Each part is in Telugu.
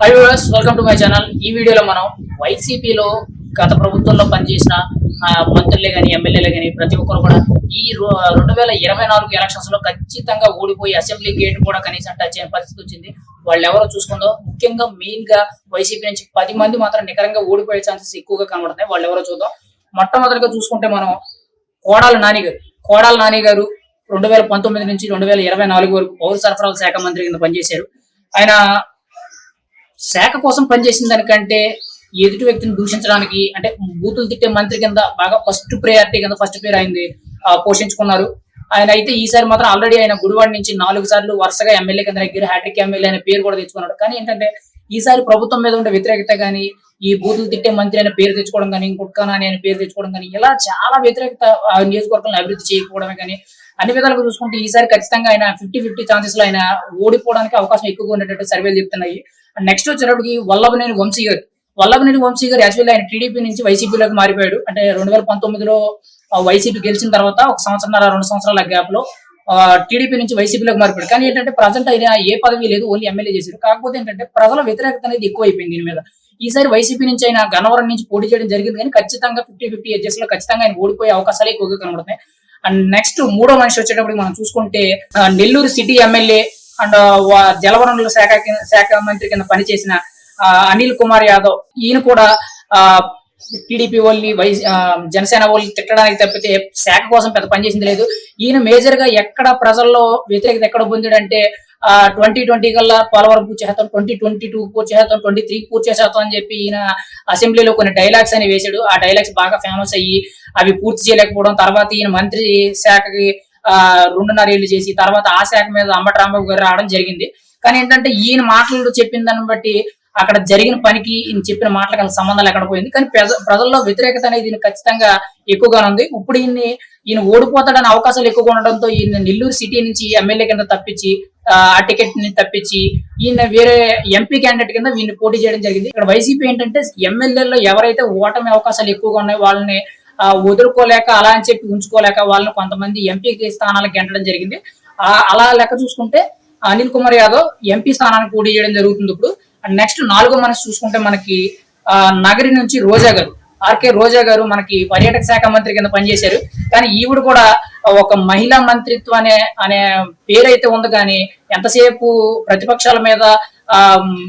Hi viewers welcome to my channel ఈ వీడియోలో మనం వైసీపీలో గత ప్రభుత్వంలో పనిచేసిన మంత్రులే కానీ ఎమ్మెల్యేలే కానీ ప్రతి ఒక్కరు కూడా ఈ రో- రెండు వేల ఇరవై నాలుగు ఎలక్షన్స్లో ఖచ్చితంగా ఓడిపోయి అసెంబ్లీ గేట్ కూడా కనీసం టచ్ అయిన పరిస్థితి వచ్చింది. వాళ్ళు ఎవరో చూసుకుందో ముఖ్యంగా మెయిన్గా వైసీపీ నుంచి పది మంది మాత్రం నికరంగా ఓడిపోయే ఛాన్సెస్ ఎక్కువగా కనబడుతున్నాయి. వాళ్ళు ఎవరో చూద్దాం. మొట్టమొదటిగా చూసుకుంటే మనం కోడాల నాని గారు. కోడాల నాని గారు రెండు వేల పంతొమ్మిది నుంచి రెండు వేల ఇరవై నాలుగు వరకు పౌర సరఫరాల శాఖ మంత్రి కింద పనిచేశారు. ఆయన శాఖ కోసం పనిచేసిన దానికంటే ఎదుటి వ్యక్తిని దూషించడానికి అంటే బూతులు తిట్టే మంత్రి కింద బాగా ఫస్ట్ ప్రయారిటీ కింద ఫస్ట్ పేరు అయింది పోషించుకున్నారు. ఆయన అయితే ఈసారి మాత్రం ఆల్రెడీ ఆయన గుడివాడ నుంచి నాలుగు సార్లు వరుసగా ఎమ్మెల్యే కింద దగ్గర హ్యాట్రిక్ ఎమ్మెల్యే అనే పేరు కూడా తెచ్చుకున్నాడు. కానీ ఏంటంటే ఈసారి ప్రభుత్వం మీద ఉండే వ్యతిరేకత కానీ ఈ బూతులు తిట్టే మంత్రి అనే పేరు తెచ్చుకోవడం కానీ కుట్కానా అని పేరు తెచ్చుకోవడం కానీ ఇలా చాలా వ్యతిరేకత నియోజకవర్గాలను నియోజకవర్గంలో అభివృద్ధి చేయకపోవడమే కానీ అన్ని విధాలుగా చూసుకుంటే ఈసారి ఖచ్చితంగా ఆయన ఫిఫ్టీ ఫిఫ్టీ ఛాన్సెస్లో ఆయన ఓడిపోవడానికి అవకాశం ఎక్కువగా ఉన్నట్టు సర్వేలు చెప్తున్నాయి. అండ్ నెక్స్ట్ వచ్చేటప్పటికి వల్లభనేని వంశీ గారు వల్లభనేని వంశీ గారు యాక్చువల్లీ ఆయన టీడీపీ నుంచి వైసీపీలోకి మారిపోయాడు. అంటే రెండు వేల పంతొమ్మిదిలో వైసీపీ గెలిచిన తర్వాత ఒక సంవత్సరంన్నర రెండు సంవత్సరాల గ్యాప్లో టీడీపీ నుంచి వైసీపీలోకి మారిపోయాడు. కానీ ఏంటంటే ప్రజెంట్ ఆయన ఏ పదవి లేదు ఓన్లీ ఎమ్మెల్యే చేశారు. కాకపోతే ఏంటంటే ప్రజల వ్యతిరేకత అనేది ఎక్కువైపోయింది దీని మీద. ఈసారి వైసీపీ నుంచి ఆయన గన్నవరం నుంచి పోటీ చేయడం జరిగింది కానీ ఖచ్చితంగా ఫిఫ్టీ ఫిఫ్టీ ఎడ్జెస్లో ఖచ్చితంగా ఆయన ఓడిపోయే అవకాశాలు ఎక్కువగా కనబడుతున్నాయి. అండ్ నెక్స్ట్ మూడో మనిషి వచ్చేటప్పుడు మనం చూసుకుంటే నెల్లూరు సిటీ ఎమ్మెల్యే అండ్ జలవనరుల శాఖ శాఖ మంత్రి కింద పనిచేసిన ఆ, అనిల్ కుమార్ యాదవ్ ఈయన కూడా టీడీపీ వాళ్ళని వై ఆ, జనసేన వాళ్ళని తిట్టడానికి తప్పితే శాఖ కోసం పెద్ద పనిచేసింది లేదు. ఈయన మేజర్గా ఎక్కడ ప్రజల్లో వ్యతిరేకత ఎక్కడ పొందాడంటే ట్వంటీ ట్వంటీ కల్లా పోలవరం పూర్తి చేస్తాం ట్వంటీ ట్వంటీ టూ పూర్తి చేస్తాం ట్వంటీ త్రీ పూర్తి చేస్తాం అని చెప్పి ఈయన అసెంబ్లీలో కొన్ని డైలాగ్స్ అని వేశాడు ఆ డైలాగ్స్ బాగా ఫేమస్ అయ్యి అవి పూర్తి చేయలేకపోవడం తర్వాత ఈయన మంత్రి శాఖకి రెండున్నర ఏళ్ళు చేసి తర్వాత ఆ శాఖ మీద అంబటరాంబాబు గారు రావడం జరిగింది. కానీ ఏంటంటే ఈయన మాటలు చెప్పిన దాన్ని బట్టి అక్కడ జరిగిన పనికి ఈయన చెప్పిన మాటలకు సంబంధాలు సంబంధం లేకుండా పోయింది. కానీ ప్రజ ప్రజల్లో వ్యతిరేకత అనేది ఈయన ఖచ్చితంగా ఎక్కువగా ఉంది. ఇప్పుడు ఈయన్ని ఈయన ఓడిపోతాడనే అవకాశాలు ఎక్కువగా ఉండడంతో ఈయన నెల్లూరు సిటీ నుంచి ఎమ్మెల్యే కింద తప్పించి ఆ టికెట్ని తప్పించి ఈయన వేరే ఎంపీ క్యాండిడేట్ కింద వీళ్ళని పోటీ చేయడం జరిగింది. ఇక్కడ వైసీపీ ఏంటంటే ఎమ్మెల్యేలో ఎవరైతే ఓటమి అవకాశాలు ఎక్కువగా ఉన్నాయో వాళ్ళని వదులుకోలేక అలా అని చెప్పి ఉంచుకోలేక వాళ్ళని కొంతమంది ఎంపీ స్థానాలకు గెంటడం జరిగింది. ఆ అలా లెక్క చూసుకుంటే అనిల్ కుమార్ యాదవ్ ఎంపీ స్థానానికి పోటీ చేయడం జరుగుతుంది ఇప్పుడు. నెక్స్ట్ నాలుగో మనసు చూసుకుంటే మనకి ఆ, నగరి నుంచి రోజా గారు ఆర్కే రోజా గారు మనకి పర్యాటక శాఖ మంత్రి కింద పనిచేశారు. కానీ ఈవిడ కూడా ఒక మహిళా మంత్రిత్వం అనే అనే పేరైతే ఉంది కానీ ఎంతసేపు ప్రతిపక్షాల మీద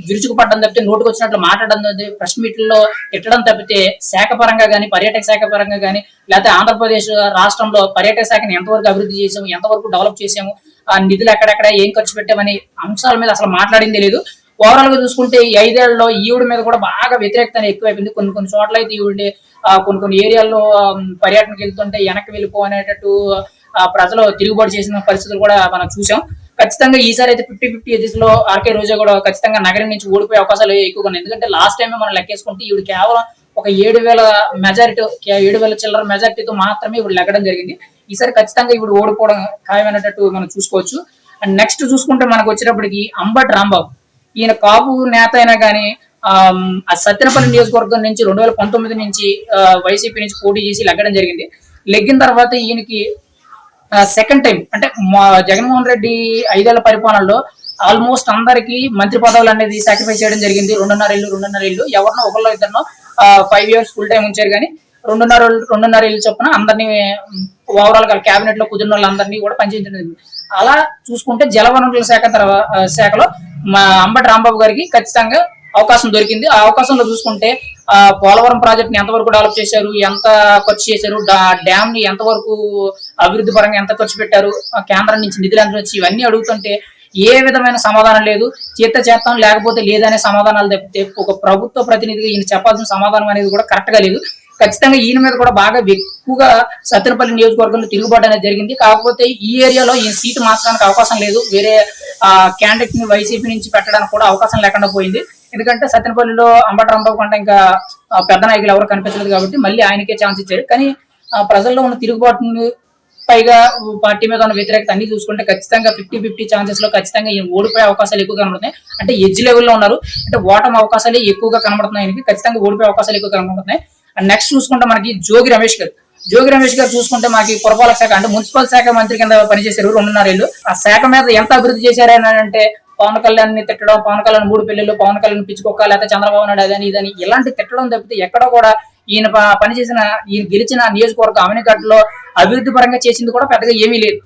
విరుచుకుపడడం తప్పితే నోటుకు వచ్చినట్లు మాట్లాడడం తప్పితే ప్రెస్ మీట్లలో తిట్టడం తప్పితే శాఖ పరంగా కానీ పర్యాటక శాఖ పరంగా కానీ లేకపోతే ఆంధ్రప్రదేశ్ రాష్ట్రంలో పర్యాటక శాఖని ఎంతవరకు అభివృద్ధి చేసాము ఎంతవరకు డెవలప్ చేసాము ఆ నిధులు ఎక్కడెక్కడ ఏం ఖర్చు పెట్టామని అంశాల మీద అసలు మాట్లాడింది లేదు. ఓవరాల్గా చూసుకుంటే ఈ ఐదేళ్ళలో ఈవిడ మీద కూడా బాగా వ్యతిరేకత ఎక్కువైపోయింది. కొన్ని కొన్ని చోట్ల అయితే ఈవిడ కొన్ని కొన్ని ఏరియాల్లో పర్యటనకు వెళ్తుంటే వెనక్కి వెళ్ళిపో అనేటట్టు ప్రజలు తిరుగుబాటు చేసిన పరిస్థితులు కూడా మనం చూసాం. ఖచ్చితంగా ఈసారి అయితే ఫిఫ్టీ ఫిఫ్టీ ఎజెస్లో ఆర్కే రోజా కూడా ఖచ్చితంగా నగరం నుంచి ఓడిపోయే అవకాశాలు ఎక్కువగా ఉన్నాయి. ఎందుకంటే లాస్ట్ టైం మనం లెక్కేసుకుంటే ఈవిడ కేవలం ఒక ఏడు వేల మెజారిటీ ఏడు వేల చిల్లర మెజారిటీతో మాత్రమే ఇప్పుడు లెగ్గడం జరిగింది. ఈసారి ఖచ్చితంగా ఇప్పుడు ఓడిపోవడం ఖాయమైనట్టు మనం చూసుకోవచ్చు. అండ్ నెక్స్ట్ చూసుకుంటే మనకు వచ్చేటప్పటికి అంబట్ రాంబాబు. ఈయన కాపు నేత అయినా కానీ ఆ సత్యనపల్లి నియోజకవర్గం నుంచి రెండు వేల పంతొమ్మిది నుంచి వైసీపీ నుంచి పోటీ చేసి లెగ్గడం జరిగింది. లెగ్గిన తర్వాత ఈయనకి సెకండ్ టైం అంటే మా జగన్మోహన్ రెడ్డి ఐదేళ్ళ పరిపాలనలో ఆల్మోస్ట్ అందరికి మంత్రి పదవులు అనేది సాక్రిఫైస్ చేయడం జరిగింది. రెండున్నర ఏళ్ళు రెండున్నర ఇల్లు. ఎవరినో ఒకళ్ళో ఇద్దరినో ఫైవ్ ఇయర్స్ ఫుల్ టైం ఉంచారు కానీ రెండున్నర రెండున్నర ఇల్లు చొప్పున అందరినీ ఓవరాల్గా క్యాబినెట్లో కుదిరిన వాళ్ళందరినీ కూడా పనిచేయడం జరిగింది. అలా చూసుకుంటే జలవనరుల శాఖ తర్వాత శాఖలో మా అంబటి రాంబాబు గారికి ఖచ్చితంగా అవకాశం దొరికింది. ఆ అవకాశంలో చూసుకుంటే పోలవరం ప్రాజెక్ట్ని ఎంతవరకు డెవలప్ చేశారు? ఎంత ఖర్చు చేశారు? డ్యామ్ని ఎంతవరకు అభివృద్ధి పరంగా ఎంత ఖర్చు పెట్టారు? ఆ కేంద్రం నుంచి నిధులు ఎంత వచ్చి ఇవన్నీ అడుగుతుంటే ఏ విధమైన సమాధానం లేదు. చేత చేస్తాం లేకపోతే లేదనే సమాధానాలు తప్పితే ఒక ప్రభుత్వ ప్రతినిధిగా ఈయన చెప్పాల్సిన సమాధానం అనేది కూడా కరెక్ట్గా లేదు. ఖచ్చితంగా ఈయన మీద కూడా బాగా ఎక్కువగా సత్తెనపల్లి నియోజకవర్గంలో తిరుగుబాటు అనేది జరిగింది. కాకపోతే ఈ ఏరియాలో ఈయన సీటు మార్చడానికి అవకాశం లేదు. వేరే క్యాండిడేట్ని వైసీపీ నుంచి పెట్టడానికి కూడా అవకాశం లేకుండా పోయింది. ఎందుకంటే సత్యనపల్లిలో అంబటి కంటే ఇంకా పెద్ద నాయకులు ఎవరు కనిపించలేదు కాబట్టి మళ్ళీ ఆయనకే ఛాన్స్ ఇచ్చారు కానీ ఆ, ప్రజల్లో ఉన్న తిరుగుబాటును పైగా పార్టీ మీద ఉన్న వ్యతిరేకత అన్ని చూసుకుంటే ఖచ్చితంగా ఫిఫ్టీ ఫిఫ్టీ ఛాన్సెస్లో ఖచ్చితంగా ఈయన ఓడిపోయే అవకాశాలు ఎక్కువ కనబడుతున్నాయి అంటే ఎడ్జ్ లెవెల్లో ఉన్నారు. అంటే ఓటమి అవకాశాలు ఎక్కువగా కనబడుతున్నాయి ఆయనకి. ఖచ్చితంగా ఓడిపోయే అవకాశాలు ఎక్కువ కనబడుతున్నాయి. అండ్ నెక్స్ట్ చూసుకుంటే మనకి జోగి రమేష్ గారు. జోగి రమేష్ గారు చూసుకుంటే మనకి పురపాలక శాఖ అంటే మున్సిపల్ శాఖ మంత్రి కింద పనిచేశారు రెండున్నర ఏళ్ళు ఆ శాఖ మీద ఎంత అభివృద్ధి చేశారు అని అంటే పవన్ కళ్యాణ్ని తిట్టడం పవన్ కళ్యాణ్ మూడు పెళ్ళిళ్ళు పవన్ కళ్యాణ్ పిచ్చుకోక లేకపోతే చంద్రబాబు నాయుడు అదని ఇదని ఇలాంటి తిట్టడం తప్పితే ఎక్కడ కూడా ఈయన పనిచేసిన ఈయన గెలిచిన నియోజకవర్గ అవనిగడ్డలో అభివృద్ధి పరంగా చేసింది కూడా పెద్దగా ఏమీ లేదు.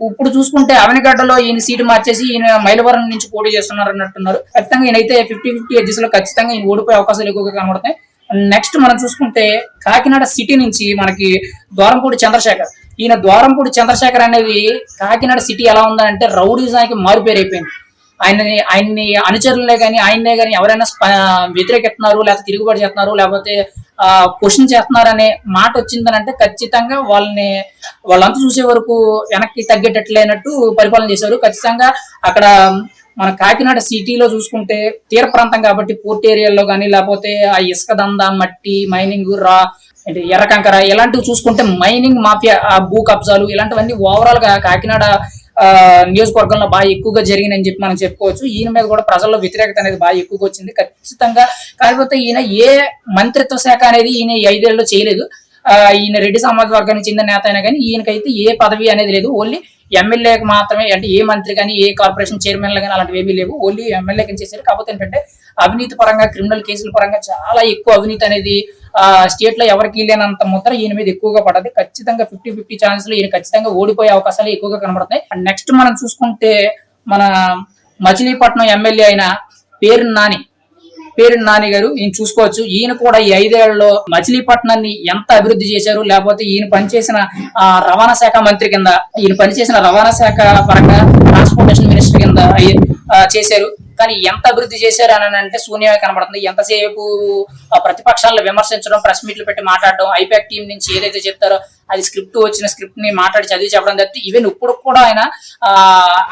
ఇప్పుడు చూసుకుంటే అవనిగడ్డలో ఈయన సీటు మార్చేసి ఈయన మైలవరం నుంచి పోటీ చేస్తున్నారు అన్నట్టున్నారు. ఖచ్చితంగా ఈయనైతే ఫిఫ్టీ ఫిఫ్టీ ఎడ్జెస్లో ఖచ్చితంగా ఈయన ఓడిపోయే అవకాశాలు ఎక్కువగా కనబడతాయి నెక్స్ట్ మనం చూసుకుంటే కాకినాడ సిటీ నుంచి మనకి ద్వారంపూడి చంద్రశేఖర్. ఈయన ద్వారంపూడి చంద్రశేఖర్ అనేది కాకినాడ సిటీ ఎలా ఉందంటే రౌడీజానికి మారుపేరు అయిపోయింది ఆయనని ఆయన్ని అనుచరులే కానీ ఆయన్నే కానీ ఎవరైనా వ్యతిరేకిస్తున్నారు లేకపోతే తిరుగుబాటు చేస్తున్నారు లేకపోతే క్వశ్చన్ చేస్తున్నారు అనే మాట వచ్చిందనంటే ఖచ్చితంగా వాళ్ళని వాళ్ళంతా చూసే వరకు వెనక్కి తగ్గేటట్లేనట్టు పరిపాలన చేశారు. ఖచ్చితంగా అక్కడ మన కాకినాడ సిటీలో చూసుకుంటే తీర ప్రాంతం కాబట్టి పోర్ట్ ఏరియాలో కానీ లేకపోతే ఆ ఇసుక దంద మట్టి మైనింగ్ రా ఏంటి ఎర్ర కంకర ఇలాంటివి చూసుకుంటే మైనింగ్ మాఫియా ఆ భూ కబ్జాలు ఇలాంటివన్నీ ఓవరాల్గా కాకినాడ నియోజకవర్గంలో బాగా ఎక్కువగా జరిగిందని చెప్పి మనం చెప్పుకోవచ్చు. ఈయన మీద కూడా ప్రజల్లో వ్యతిరేకత అనేది బాగా ఎక్కువగా వచ్చింది. ఖచ్చితంగా కాకపోతే ఈయన ఏ మంత్రిత్వ శాఖ అనేది ఈయన ఐదేళ్ళలో చేయలేదు. ఈయన రెడ్డి సమాజ్ వర్గానికి చెందిన నేత అయినా కానీ ఈయనకైతే ఏ పదవి అనేది లేదు. ఓన్లీ ఎమ్మెల్యేకి మాత్రమే అంటే ఏ మంత్రి కానీ ఏ కార్పొరేషన్ చైర్మన్ కానీ అలాంటివి ఏమీ లేవు. ఓన్లీ ఎమ్మెల్యేకి చేశారు. కాకపోతే ఏంటంటే అవినీతి పరంగా క్రిమినల్ కేసుల పరంగా చాలా ఎక్కువ అవినీతి అనేది స్టేట్లో ఎవరికి లేనంత ముద్ర ఈయన మీద ఎక్కువగా పడదు. ఖచ్చితంగా ఫిఫ్టీ ఫిఫ్టీ ఛాన్స్లో ఈయన ఖచ్చితంగా ఓడిపోయే అవకాశాలు ఎక్కువగా కనబడతాయి అండ్ నెక్స్ట్ మనం చూసుకుంటే మన మచిలీపట్నం ఎమ్మెల్యే అయిన పేరు నాని పేరు నాని గారు ఈయన చూసుకోవచ్చు. ఈయన కూడా ఈ ఐదేళ్ళలో మచిలీపట్నాన్ని ఎంత అభివృద్ధి చేశారు లేకపోతే ఈయన పనిచేసిన ఆ, రవాణా శాఖ మంత్రి కింద ఈయన పనిచేసిన రవాణా శాఖ పరంగా ట్రాన్స్పోర్టేషన్ మినిస్టర్ కింద చేశారు. కానీ ఎంత అభివృద్ధి చేశారు అని అంటే శూన్యమే కనబడుతుంది. ఎంతసేపు ప్రతిపక్షాలను విమర్శించడం ప్రెస్ మీట్లు పెట్టి మాట్లాడడం ఐపాక్ టీం నుంచి ఏదైతే చెప్తారో అది స్క్రిప్ట్ వచ్చిన స్క్రిప్ట్ని మాట్లాడి చదివి చెప్పడం తప్పితే ఈవెన్ ఇప్పుడు కూడా ఆయన ఆ,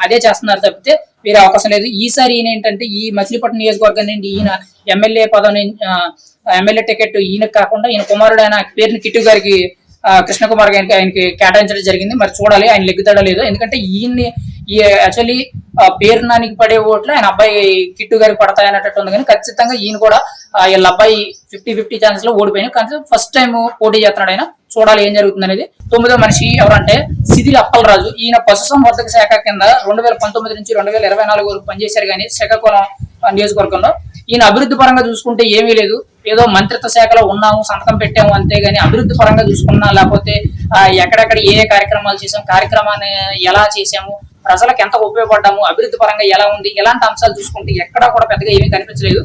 అదే చేస్తున్నారు తప్పితే వేరే అవకాశం లేదు. ఈసారి ఈయన ఏంటంటే ఈ మచిలీపట్నం నియోజకవర్గం నుండి ఈయన ఎమ్మెల్యే పదవి ఎమ్మెల్యే టికెట్ ఈయన కాకుండా ఈయన కుమారుడు ఆయన పేరుని కిట్టు గారికి ఆ, కృష్ణ కుమార్ గారికి ఆయనకి కేటాయించడం జరిగింది. మరి చూడాలి ఆయన లెగ్గుతాడో లేదో. ఎందుకంటే ఈయన్ని ఈ యాక్చువల్లీ పేరు నానికి పడే ఓట్లు ఆయన అబ్బాయి కిట్టు గారికి పడతాయి అన్నట్టు ఉంది. కానీ ఖచ్చితంగా ఈయన కూడా వీళ్ళ అబ్బాయి ఫిఫ్టీ ఫిఫ్టీ ఛాన్స్లో ఓడిపోయిన కానీ ఫస్ట్ టైం పోటీ చేస్తున్నాడు ఆయన. చూడాలి ఏం జరుగుతుంది అనేది. తొమ్మిదో మనిషి ఎవరంటే సిదిరి అప్పలరాజు. ఈయన పశు సంవర్ధక శాఖ కింద రెండు వేల పంతొమ్మిది నుంచి రెండు వేల ఇరవై నాలుగు వరకు పనిచేశారు కానీ శ్రీకాకుళం నియోజకవర్గంలో. ఈయన అభివృద్ధి పరంగా చూసుకుంటే ఏమీ లేదు. ఏదో మంత్రిత్వ శాఖలో ఉన్నాము సంతకం పెట్టాము అంతేగాని అభివృద్ధి పరంగా చూసుకున్నా లేకపోతే ఎక్కడెక్కడ ఏ కార్యక్రమాలు చేసాము కార్యక్రమాన్ని ఎలా చేసాము ప్రజలకు ఎంత ఉపయోగపడ్డాము అభివృద్ధి పరంగా ఎలా ఉంది ఇలాంటి అంశాలు చూసుకుంటే ఎక్కడా కూడా పెద్దగా ఏమీ కనిపించలేదు.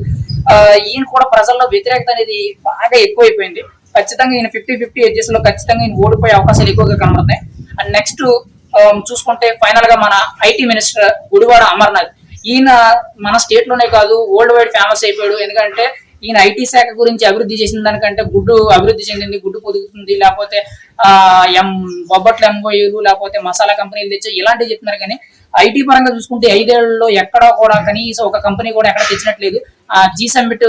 ఆ, ఈయన కూడా ప్రజల్లో వ్యతిరేకత అనేది బాగా ఎక్కువైపోయింది. ఖచ్చితంగా ఈయన ఫిఫ్టీ ఫిఫ్టీ ఎడ్జెస్లో ఖచ్చితంగా ఈయన ఓడిపోయే అవకాశాలు ఎక్కువగా కనబడతాయి అండ్ నెక్స్ట్ చూసుకుంటే ఫైనల్గా మన ఐటీ మినిస్టర్ గుడివాడ అమర్నాథ్. ఈయన మన స్టేట్లోనే కాదు వరల్డ్ వైడ్ ఫేమస్ అయిపోయాడు. ఎందుకంటే ఈయన ఐటీ శాఖ గురించి అభివృద్ధి చేసిన దానికంటే గుడ్డు అభివృద్ధి చెందింది గుడ్డు పొదుగుతుంది. లేకపోతే ఆ ఎం బొబ్బట్ల ఎంబోయూలు లేకపోతే మసాలా కంపెనీలు తెచ్చి ఇలాంటివి చెప్తున్నారు కానీ ఐటీ పరంగా చూసుకుంటే ఐదేళ్ళలో ఎక్కడా కూడా కనీసం ఒక కంపెనీ కూడా ఎక్కడ తెచ్చినట్లేదు. ఆ జీ సమ్మిట్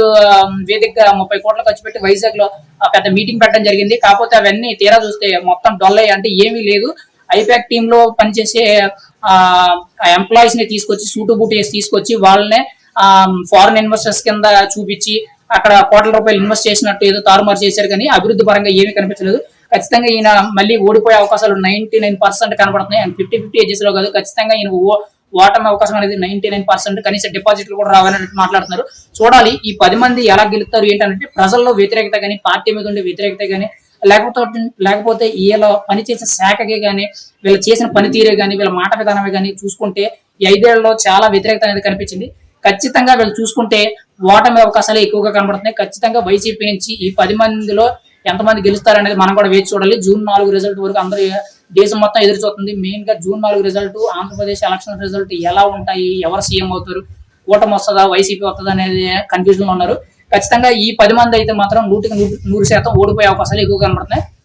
వేదికగా ముప్పై కోట్ల ఖర్చు పెట్టి వైజాగ్లో పెద్ద మీటింగ్ పెట్టడం జరిగింది. కాకపోతే అవన్నీ తీరా చూస్తే మొత్తం డొల్ అయ్యి అంటే ఏమీ లేదు. ఐపాక్ టీమ్లో పనిచేసే ఆ ఎంప్లాయీస్ని తీసుకొచ్చి సూటు బూటు వేసి తీసుకొచ్చి వాళ్ళనే ఫారెన్ ఇన్వెస్టర్స్ కింద చూపించి అక్కడ కోట్ల రూపాయలు ఇన్వెస్ట్ చేసినట్టు ఏదో తారుమారు చేశారు కానీ అభివృద్ధి పరంగా ఏమీ కనిపించలేదు. ఖచ్చితంగా ఈయన మళ్ళీ ఓడిపోయే అవకాశాలు నైన్టీ నైన్ పర్సెంట్ కనబడుతున్నాయి. అండ్ ఫిఫ్టీ ఫిఫ్టీ ఏజెస్లో కాదు ఖచ్చితంగా ఈయన ఓ- ఓటమి అవకాశం అనేది నైన్టీ నైన్ పర్సెంట్ కనీసం డిపాజిట్లు కూడా రావాలని మాట్లాడుతున్నారు. చూడాలి ఈ పది మంది ఎలా గెలుస్తారు ఏంటంటే ప్రజల్లో వ్యతిరేకత కానీ పార్టీ మీద ఉండే వ్యతిరేకత కానీ లేకపోతే లేకపోతే వీళ్ళ పనిచేసిన శాఖకే కానీ వీళ్ళు చేసిన పనితీరే కానీ వీళ్ళ మాట విధానమే కానీ చూసుకుంటే ఈ ఐదేళ్ళలో చాలా వ్యతిరేకత అనేది కనిపించింది. ఖచ్చితంగా వీళ్ళు చూసుకుంటే ఓటమి అవకాశాలు ఎక్కువగా కనబడుతున్నాయి. ఖచ్చితంగా వైసీపీ నుంచి ఈ పది మందిలో ఎంతమంది గెలుస్తారనేది మనం కూడా వేచి చూడాలి. జూన్ నాలుగు రిజల్ట్ వరకు అందరూ దేశం మొత్తం ఎదురు చూస్తుంది. మెయిన్గా జూన్ నాలుగు రిజల్ట్ ఆంధ్రప్రదేశ్ ఎలక్షన్ రిజల్ట్ ఎలా ఉంటాయి ఎవరు సీఎం అవుతారు కూటమి వస్తుందా వైసీపీ వస్తుందా అనేది కన్ఫ్యూజన్లో ఉన్నారు. ఖచ్చితంగా ఈ పది మంది అయితే మాత్రం నూటికి నూరు నూరు శాతం ఓడిపోయే అవకాశాలు ఎక్కువ కనబడుతున్నాయి.